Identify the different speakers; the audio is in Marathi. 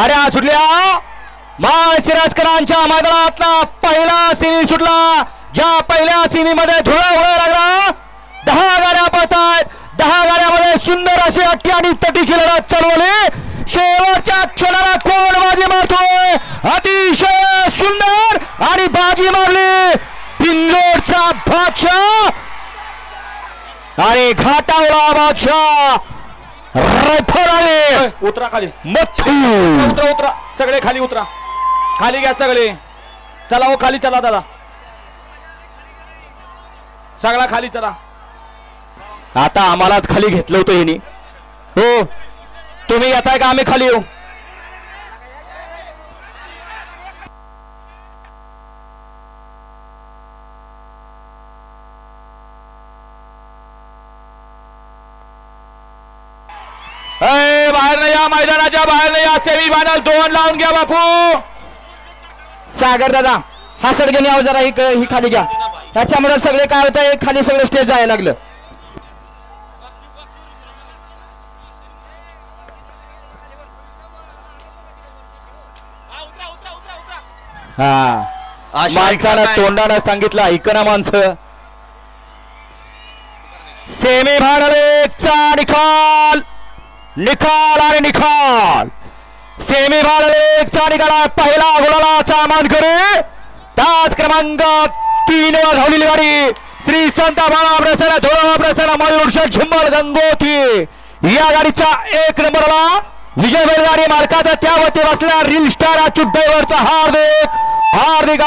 Speaker 1: अरे गाड्या सुटल्या. माळशिराजकरांच्या मैदानातला पहिला सेमी सुटला. ज्या पहिल्या सेमी मध्ये धुळा उडा लागला. दहा गाड्या पळतायत दहा गाड्यामध्ये सुंदर अशी अट्टी आणि तटीची लढत चालवली शेवटच्या क्षणाला कोण बाजी मारतोय? अतिशय सुंदर आणि बाजी मारली. बिंदोडचा बादशाह. आणि घाटावला बादशाह. रायफल
Speaker 2: उतरा खाली. उतरा उतरा. सगळे खाली उतरा. खाली घ्या सगळे. चला हो खाली चला दादा. सगळा खाली चला.
Speaker 1: आता आम्हालाच खाली घेतलं होतं हिने. हो तुम्ही येताय का? आम्ही खाली येऊ.
Speaker 2: बाहेर नाही या मैदानाच्या बाहेर नाही या सेमी फायनल दोन लावून घ्या बापू.
Speaker 3: सागर दादा हा सडगे यावं जरा ही ही खाली घ्या. त्याच्यामुळे सगळे काय होतं खाली सगळं स्टेज जायला लागलं.
Speaker 1: हा. माणसानं तोंडानं सांगितलं ऐकना माणसं. सेमी फायनल एकचा निकाल निकाल आणि निकाल सेमी फायनल एकचा निकाल आहे. पहिला गुलालाचा मानकरी. तास क्रमांक तीन वर धावलेली गाडी. श्री संत बाळा प्रसन्न धोळा प्रसन्न मयूर झुंबल गंगोती. या गाडीचा एक नंबरला विजय बैलगाडी मालकाचा त्यावरती बसला. रील स्टार अच्युत ड्रायव्हरचा हार्दिक हार्दिक